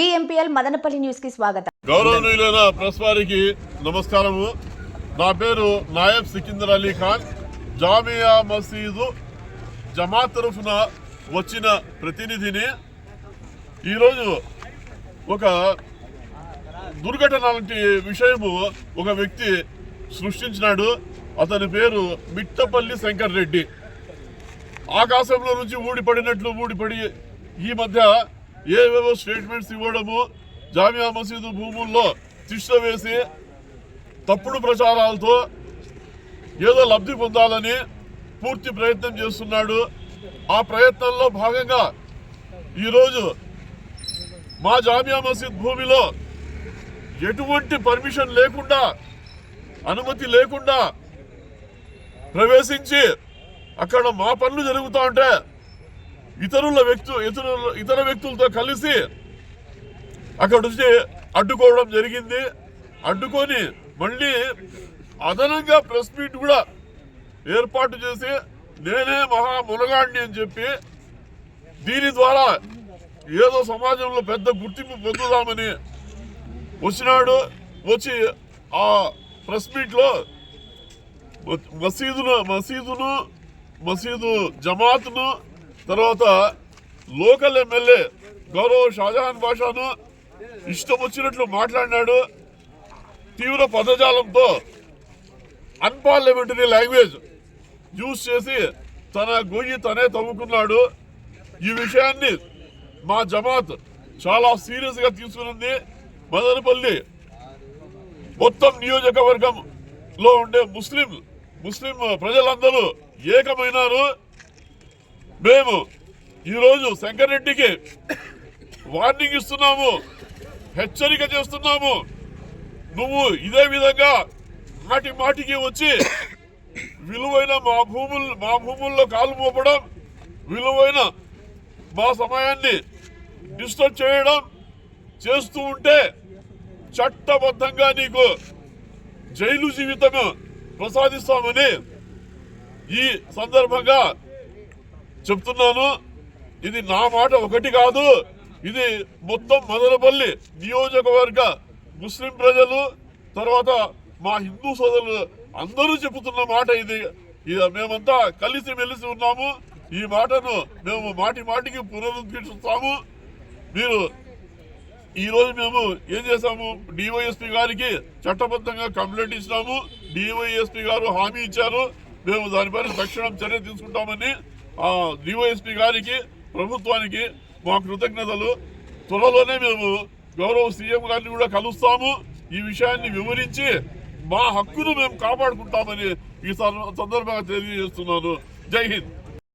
DMPL Madanapalle న్యూస్కి స్వాగతం. గౌరవనీయులైన ప్రెస్ వారికి నమస్కారము. నా పేరు నాయబ్ సికిందర్ అలీ ఖాన్. జామియా మసీదు జమాత్ తరఫున వచ్చిన ప్రతినిధిని ఈరోజు ఒక దుర్ఘటన లాంటి విషయము ఒక వ్యక్తి సృష్టించినాడు. అతని పేరు మిట్టపల్లి శంకర్ రెడ్డి. ఆకాశంలో నుంచి ఊడిపడినట్లు ఊడిపడి ఈ మధ్య ఏవేవో స్టేట్మెంట్స్ ఇవ్వడము జామియా మసీదు భూముల్లో తిష్ట వేసి తప్పుడు ప్రచారాలతో ఏదో లబ్ధి పొందాలని పూర్తి ప్రయత్నం చేస్తున్నాడు. ఆ ప్రయత్నంలో భాగంగా ఈరోజు మా జామియా మసీద్ భూమిలో ఎటువంటి పర్మిషన్ లేకుండా అనుమతి లేకుండా ప్రవేశించి అక్కడ మా పనులు జరుగుతూ ఉంటే ఇతరుల వ్యక్తు ఇతరుల ఇతర వ్యక్తులతో కలిసి అక్కడ నుంచి అడ్డుకోవడం జరిగింది. అడ్డుకొని మళ్ళీ అదనంగా ప్రెస్ మీట్ కూడా ఏర్పాటు చేసి నేనే మహా మునగాడిని అని చెప్పి దీని ద్వారా ఏదో సమాజంలో పెద్ద గుర్తింపు పొందుదామని వచ్చినాడు. వచ్చి ఆ ప్రెస్ మీట్లో మసీదును మసీదును మసీదు జమాత్ను తర్వాత లోకల్ ఎమ్మెల్యే గౌరవ్ షాజహాన్ భాషాను ఇష్టం వచ్చినట్లు మాట్లాడినాడు. తీవ్ర పదజాలంతో అన్పార్లమెంటరీ లాంగ్వేజ్ యూజ్ చేసి తన గొయ్యి తనే తవ్వుకున్నాడు. ఈ విషయాన్ని మా జమాత్ చాలా సీరియస్గా తీసుకున్నది మదనపల్లి మొత్తం నియోజకవర్గంలో ఉండే ముస్లిం ముస్లిం ప్రజలందరూ ఏకమైనారు. మేము ఈరోజు శంకరెడ్డికి వార్నింగ్ ఇస్తున్నాము. హెచ్చరిక చేస్తున్నాము. నువ్వు ఇదే విధంగా మాటి మాటికి వచ్చి విలువైన మా భూములు మా భూముల్లో కాలు మోపడం విలువైన మా సమయాన్ని డిస్టర్బ్ చేయడం చేస్తూ ఉంటే చట్టబద్ధంగా నీకు జైలు జీవితం ప్రసాదిస్తామని ఈ సందర్భంగా చెప్తున్నాను ఇది నా మాట ఒకటి కాదు. ఇది మొత్తం మదనపల్లి నియోజకవర్గ ముస్లిం ప్రజలు తర్వాత మా హిందూ సోదరులు అందరూ చెబుతున్న మాట ఇది. మేమంతా కలిసి మెలిసి ఉన్నాము. ఈ మాటను మేము మాటి మాటికి పునరుద్ధరిస్తాము మీరు ఈరోజు మేము ఏం చేశాము? డివైఎస్పీ గారికి చట్టబద్ధంగా కంప్లైంట్ ఇచ్చినాము. డివైఎస్పీ గారు హామీ ఇచ్చారు. మేము దానిపైన తక్షణం చర్య తీసుకుంటామని డివైఎస్పీ గారికి ప్రభుత్వానికి మా కృతజ్ఞతలు. త్వరలోనే మేము గౌరవ సీఎం గారిని కూడా కలుస్తాము. ఈ విషయాన్ని వివరించి మా హక్కును మేము కాపాడుకుంటామని ఈ సందర్భంగా తెలియజేస్తున్నాను. జై హింద్.